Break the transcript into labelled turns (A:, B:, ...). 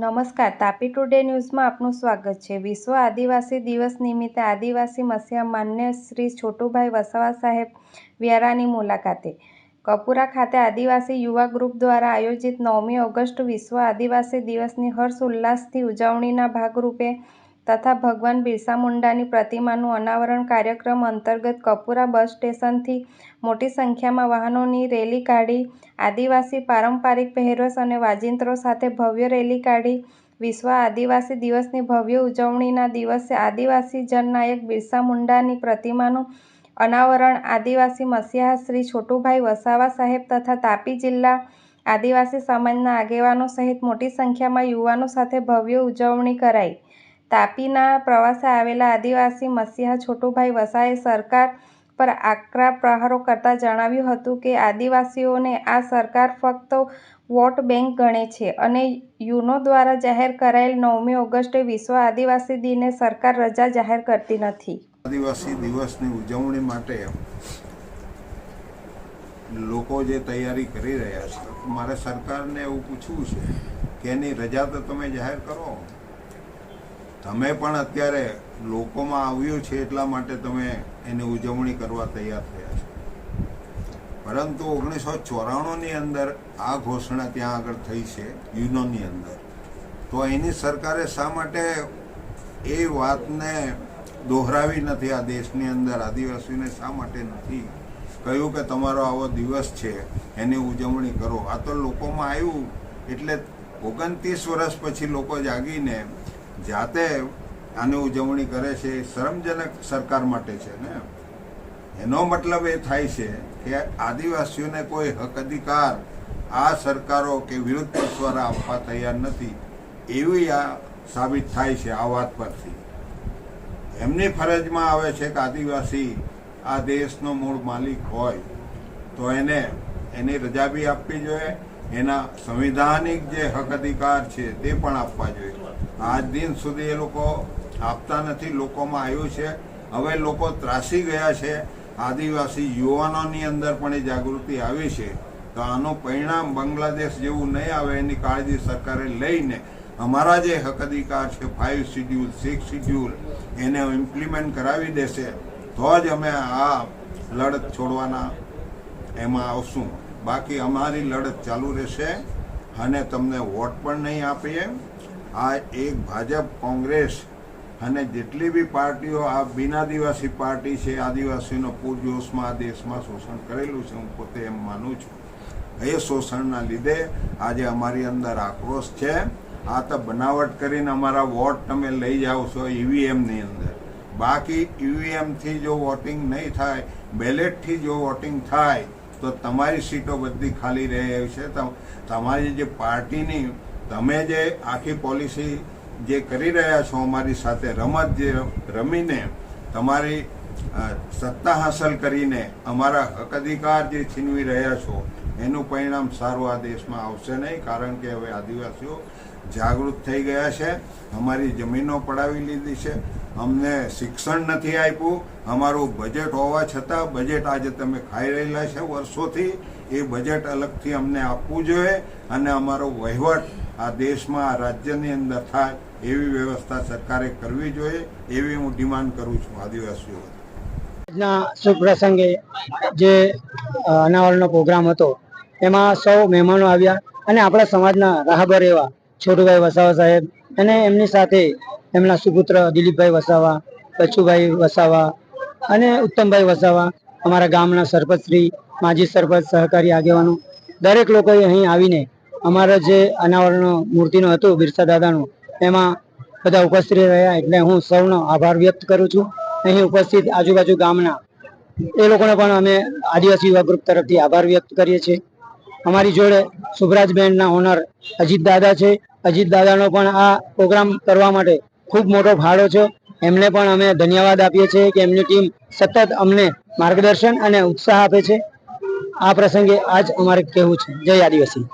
A: નમસ્કાર, તાપી ટુડે ન્યૂઝમાં આપનું સ્વાગત છે. વિશ્વ આદિવાસી દિવસ નિમિત્તે આદિવાસી મસીહા માન્ય શ્રી છોટુભાઈ વસાવા સાહેબ વ્યારાની મુલાકાતે. કપુરા ખાતે આદિવાસી યુવા ગ્રુપ દ્વારા આયોજિત નવમી ઓગસ્ટ વિશ્વ આદિવાસી દિવસની હર્ષ ઉલ્લાસથી ઉજવણીના ભાગરૂપે તથા ભગવાન બિરસા મુંડાની પ્રતિમાનું અનાવરણ કાર્યક્રમ અંતર્ગત કપુરા બસ સ્ટેશનથી મોટી સંખ્યામાં વાહનોની રેલી કાઢી, આદિવાસી પારંપરિક પહેરવેશ અને વાજિંત્રો સાથે ભવ્ય રેલી કાઢી, વિશ્વ આદિવાસી દિવસની ભવ્ય ઉજવણીના દિવસે આદિવાસી જનનાયક બિરસા મુંડાની પ્રતિમાનું અનાવરણ આદિવાસી મસીહા શ્રી છોટુભાઈ વસાવા સાહેબ તથા તાપી જિલ્લા આદિવાસી સમાજના આગેવાનો સહિત મોટી સંખ્યામાં યુવાનો સાથે ભવ્ય ઉજવણી કરાઈ. તાપીના પ્રવાસે આવેલા આદિવાસી મસીહા છોટુભાઈ વસાએ સરકાર પર આકરા પ્રહારો કરતા જણાવ્યું હતું કે, આદિવાસીઓને આ સરકાર ફક્ત વોટ બેંક ગણે છે અને યુનો દ્વારા જાહેર કરાયેલ નવમી ઓગસ્ટે વિશ્વ આદિવાસી દિને સરકાર રજા જાહેર કરતી નથી.
B: આદિવાસી દિવસની ઉજવણી માટે લોકો જે તૈયારી કરી રહ્યા છે મારે સરકારને એવું પૂછવું છે કે એની રજા તો તમે જાહેર કરો? તમે પણ અત્યારે લોકોમાં આવ્યું છે એટલા માટે તમે એની ઉજવણી કરવા તૈયાર થયા છો. પરંતુ ઓગણીસો ચોરાણુંની અંદર આ ઘોષણા ત્યાં આગળ થઈ છે યુનોની અંદર. તો એની સરકારે શા માટે એ વાતને દોહરાવી નથી આ દેશની અંદર, આદિવાસીને શા માટે નથી? કહ્યું કે તમારો આવો દિવસ છે, એની ઉજવણી કરો. આ તો લોકોમાં આવ્યું એટલે ઓગણત્રીસ વર્ષ પછી લોકો જાગીને જાતે આની ઉજવણી કરે છે, એ શરમજનક સરકાર માટે છે ને. એનો મતલબ એ થાય છે કે આદિવાસીઓને કોઈ હક અધિકાર આ સરકારો કે વિરોધ પક્ષ દ્વારા આપવા તૈયાર નથી, એવી આ સાબિત થાય છે આ વાત પરથી. એમની ફરજમાં આવે છે કે આદિવાસી આ દેશનો મૂળ માલિક હોય, તો એને એની રજા બી આપવી જોઈએ એના સંવિધાનિક જે હક અધિકાર છે તે પણ આપવા જોઈએ. આજ દિન સુધી એ લોકો આપતા નથી, લોકોમાં આવ્યું છે. હવે લોકો ત્રાસી ગયા છે. આદિવાસી યુવાનોની અંદર પણ એ જાગૃતિ આવી છે. તો આનું પરિણામ બાંગ્લાદેશ જેવું નહીં આવે, એની કાળજી સરકારે લઈને અમારા જે હક અધિકાર છે ફાઇવ શિડ્યુલ સિક્સ શિડ્યુલ એને ઇમ્પ્લિમેન્ટ કરાવી દેશે, તો જ અમે આ લડત છોડવાના એમાં આવશું. બાકી અમારી લડત ચાલુ રહેશે અને તમને વોટ પણ નહીં આપીએ. આ એક ભાજપ કોંગ્રેસ અને જેટલી બી પાર્ટીઓ આ બિનાદિવાસી પાર્ટી છે, આદિવાસીનો પૂરજોશમાં આ દેશમાં શોષણ કરેલું છે, હું પોતે એમ માનું છું. એ શોષણના લીધે આજે અમારી અંદર આક્રોશ છે. આ તો બનાવટ કરીને અમારા વોટ તમે લઈ જાઓ છો ઈવીએમની અંદર. બાકી ઈવીએમથી જો વોટિંગ નહીં થાય, બેલેટથી જો વોટિંગ થાય તો તમારી સીટો બધી ખાલી રહે છે. તમ- તમારી જે પાર્ટીની, તમે જે આખી પોલિસી જે કરી રહ્યા છો અમારી સાથે, રમત જે રમીને, તમારી સત્તા હાંસલ કરીને અમારા હક અધિકાર જે છીનવી રહ્યા છો, એનું પરિણામ સારું આ દેશમાં આવશે નહીં, કારણ કે હવે આદિવાસીઓ જાગૃત થઈ ગયા છે. અમારી જમીનો પડાવી લીધી છે. અમને શિક્ષણ નથી આપ્યું. અમારું બજેટ હોવા છતાં બજેટ આજે તમે ખાઈ રહેલા છે વર્ષોથી. એ બજેટ અલગથી અમને આપવું જોઈએ અને અમારો વહીવટ આ દેશમાં, આ રાજ્યની અંદર થાય એવી વ્યવસ્થા સરકારે કરવી જોઈએ એવી હું ડિમાન્ડ કરું છું આદિવાસીઓ.
C: આજના શુભ પ્રસંગે જે અનાવરણનો પ્રોગ્રામ હતો, એમાં સૌ મહેમાનો આવ્યા અને આપણા સમાજના રાહબર એવા છોટુભાઈ વસાવા સાહેબ અને એમની સાથે એમના સુપુત્ર દિલીપભાઈ વસાવા, બચુભાઈ વસાવા અને ઉત્તમભાઈ વસાવા, અમારા ગામના સરપંચશ્રી માજી સરપંચ, સહકારી આગેવાનો, દરેક લોકોએ અહીં આવીને અમારા જે અનાવરણ મૂર્તિનું હતું, બિરસા દાદાનું, એમાં બધા ઉપસ્થિત રહ્યા એટલે હું સૌનો આભાર વ્યક્ત કરું છું. અહીં ઉપસ્થિત આજુબાજુ ગામના એ લોકોને પણ અમે આદિવાસી યુવા ગ્રુપ તરફથી આભાર વ્યક્ત કરીએ છીએ. અમારી જોડે સુભરાજ બેન્ડના ઓનર અજીત દાદા છે. અજીત દાદાનો પણ આ પ્રોગ્રામ કરવા માટે ખૂબ મોટો ફાળો છે. એમને પણ અમે ધન્યવાદ આપીએ છીએ કે એમની ટીમ સતત અમને માર્ગદર્શન અને ઉત્સાહ આપે છે. આ પ્રસંગે આજ અમારે કહેવું છે. જય આદિવાસી.